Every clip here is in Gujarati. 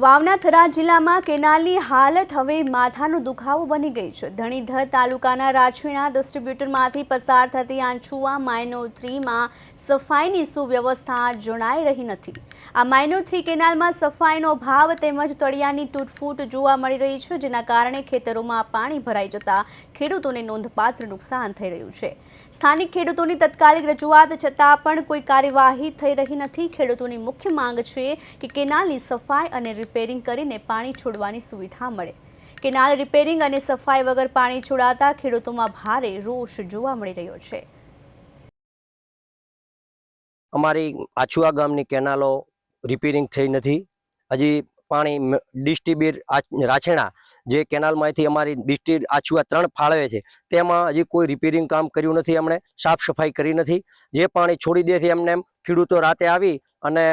વાવના થરા જિલ્લામાં કેનાલની હાલત હવે માથાનો દુખાવો બની ગઈ છે. ધણીધર તાલુકાના રાજવીના ડિસ્ટ્રીબ્યુટરમાંથી પસાર થતી આંછુઆ માઇનો થ્રીમાં સફાઈની સુવ્યવસ્થા જણાઈ રહી નથી. આ માઇનો થ્રી કેનાલમાં સફાઈનો અભાવ તેમજ તળિયાની તૂટફૂટ જોવા મળી રહી છે, જેના કારણે ખેતરોમાં પાણી ભરાઈ જતા ખેડૂતોને નોંધપાત્ર નુકસાન થઈ રહ્યું છે. સ્થાનિક ખેડૂતોની તત્કાલિક રજૂઆત છતાં પણ કોઈ કાર્યવાહી થઈ રહી નથી. ખેડૂતોની મુખ્ય માંગ છે કે કેનાલની સફાઈ અને રિપેરિંગ કરીને પાણી છોડવાની સુવિધા મળે. કેનાલ રિપેરિંગ અને સફાઈ વગર પાણી છોડાતા ખેડૂતોમાં ભારે રોષ જોવા મળી રહ્યો છે. અમારી આછુઆ ગામની કેનાલો રિપેરિંગ થઈ નથી. હજી પાણી ડિસ્ટ્રીબ્યુટ રાછેણા જે કેનાલમાંથી અમારી ડિસ્ટ્રીબ્યુટ આછુઆ ત્રણ ફાળવે છે, તેમાં હજી કોઈ રિપેરિંગ કામ કર્યું નથી, એમણે સાફ સફાઈ કરી નથી. જે પાણી છોડી દે છે એમને ખેડૂતો રાતે આવી અને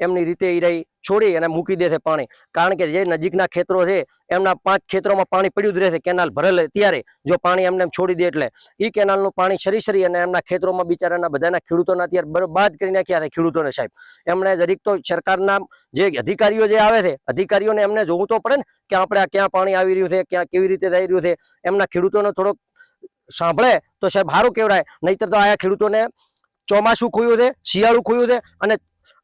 એમની રીતે એ રહી છોડી અને મૂકી દે છે પાણી. કારણ કે જે નજીકના ખેતરો છે, એમના પાંચ ખેતરોમાં પાણી પડ્યું જ રહેશે. કેનાલ ભરેલ ત્યારે જો પાણી એમને એમ છોડી દે એટલે. એ કેનાલનું પાણી સરી સરી અને એમના ખેતરોમાં બિચારાના બધાના ખેડૂતોના અત્યારે બરબાદ કરી નાખ્યા છે ખેડૂતોને સાહેબ. એમણે જરીક તો સરકારના જે અધિકારીઓ જે આવે છે, અધિકારીઓને એમને જોવું તો પડે ને કે આપણે આ ક્યાં પાણી આવી રહ્યું છે, ક્યાં કેવી રીતે થઈ રહ્યું છે. એમના ખેડૂતોને થોડોક સાંભળે તો સાહેબ સારું કહેવાય. નહીતર તો આયા ખેડૂતોને ચોમાસું ખોયું છે, શિયાળું ખોયું છે અને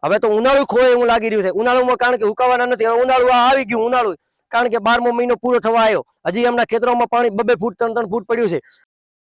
હવે તો ઉનાળું ખોય એવું લાગી રહ્યું છે. ઉનાળુમાં કારણ કે ઉકાવાના નથી, હવે ઉનાળું આવી ગયું, ઉનાળું. કારણ કે બારમો મહિનો પૂરો થવા આવ્યો. હજી એમના ખેતરોમાં પાણી બબે ફૂટ, ત્રણ ત્રણ ફૂટ પડ્યું છે.